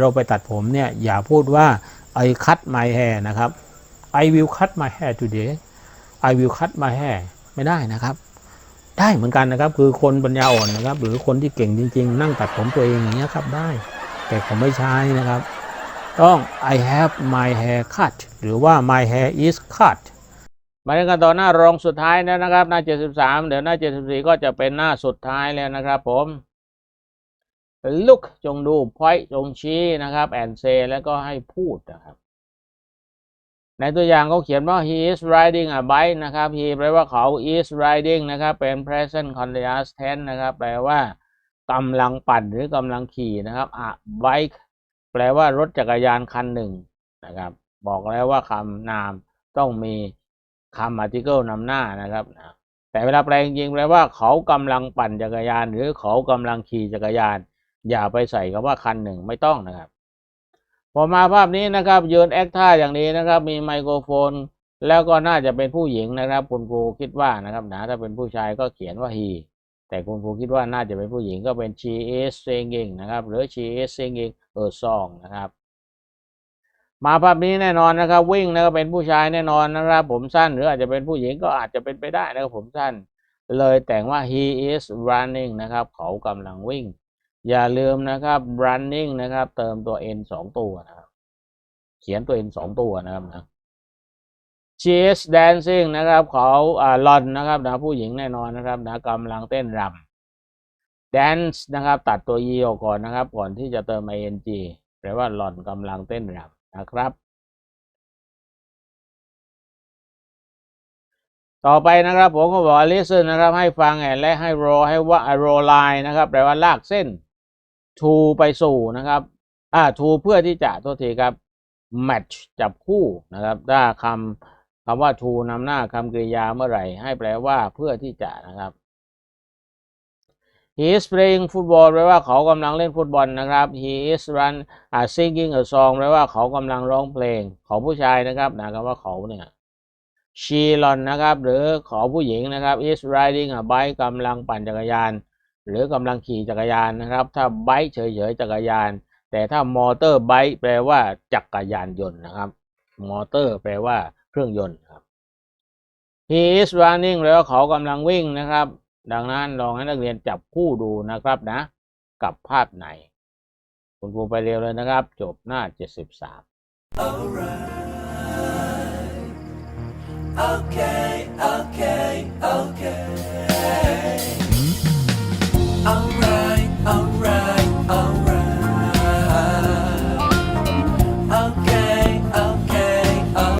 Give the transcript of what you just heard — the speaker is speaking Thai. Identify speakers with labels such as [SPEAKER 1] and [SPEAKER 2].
[SPEAKER 1] เราไปตัดผมเนี่ยอย่าพูดว่า I cut my hair นะครับ I will cut my hair today I will cut my hair ไม่ได้นะครับ ได้เหมือนกันนะครับ คือคนปัญญาอ่อนนะครับ หรือคนที่เก่งจริง ๆ นั่งตัดผมตัวเองอย่างเงี้ยครับได้ แต่ผมไม่ใช้นะครับ ต้อง I have my hair cut หรือว่า my hair is cut มาในกันต่อหน้ารองสุดท้ายแล้วนะครับ หน้า 73 เดี๋ยวหน้า 74 ก็จะเป็นหน้าสุดท้ายแล้วนะครับผม look จงดู point จงชี้นะครับ and say แล้วก็ให้พูดนะครับ ในตัวอย่างเขาเขียนว่า he is riding a bike นะครับ he แปลว่าเขา is riding นะครับ เป็น present continuous tense นะครับ แปลว่ากำลังปั่นหรือกำลังขี่นะครับ a bike แปลว่ารถจักรยานคันหนึ่งนะครับ บอกแล้วว่าคำนามต้องมีคำ article นำหน้านะครับแต่เวลาแปลจริงๆแปลว่าเขากำลังปั่นจักรยาน หรือเขากำลังขี่จักรยาน อย่าไปใส่คำว่าคันหนึ่งไม่ต้องนะครับ พอมาภาพนี้นะครับยืนแอคท่าอย่างนี้นะครับ มีไมโครโฟน แล้วก็น่าจะเป็นผู้หญิงนะครับ คุณครูคิดว่านะครับนะถ้าเป็นผู้ชายก็เขียนว่า he แต่คุณครูคิดว่าน่าจะเป็นผู้หญิงก็เป็น she is singing นะครับ หรือ she is singing a song นะครับมาภาพนี้แน่นอนนะครับ วิ่งนะครับเป็นผู้ชายแน่นอนนะครับ ผมสั้นหรืออาจจะเป็นผู้หญิงก็อาจจะเป็นไปได้นะครับผมสั้น เลยแต่งว่า he is running นะครับ เขากำลังวิ่ง อย่าลืมนะครับ running นะครับ เติมตัว n สองตัวนะครับ เขียนตัว n สองตัวนะครับนะ she is dancing นะครับเขาอ่าลอนนะครับนะผู้หญิงแน่นอนนะครับนะกำลังเต้นรำ dance นะครับ ตัดตัว e ออกก่อนนะครับ ก่อนที่จะเติม ing แปลว่าหล่อนกำลังเต้นรำนะครับต่อไปนะครับผมก็บอก listen นะครับให้ฟังแอนและให้ roll ให้ว่า roll line นะครับแปลว่าลากเส้น to ไปสู่นะครับ อ่า to เพื่อที่จะโทษทีครับ match จับคู่นะครับ ถ้าคำคำว่า to นำหน้าคำกริยาเมื่อไหร่ ให้แปลว่าเพื่อที่จะนะครับ he is playing football แปลว่าเขากำลังเล่นฟุตบอลนะครับ he is run อ่า singing a song แปลว่าเขากำลังร้องเพลงของผู้ชายนะครับนะคำว่าเขาเนี่ย she run นะครับ หรือของผู้หญิงนะครับ is riding a bike กำลังปั่นจักรยาน หรือกำลังขี่จักรยานนะครับ ถ้า bike เฉยๆจักรยาน แต่ถ้ามอเตอร์ไบค์แปลว่าจักรยานยนต์นะครับมอเตอร์แปลว่าเครื่องยนต์ครับ he is running แล้วาเขากำลังวิ่งนะครับ ดังนั้นลองให้นักเรียนจับคู่ดูนะครับนะ กับภาพไหน คุณครูไปเร็วเลยนะครับ จบหน้า 73
[SPEAKER 2] Okay, okay, okay.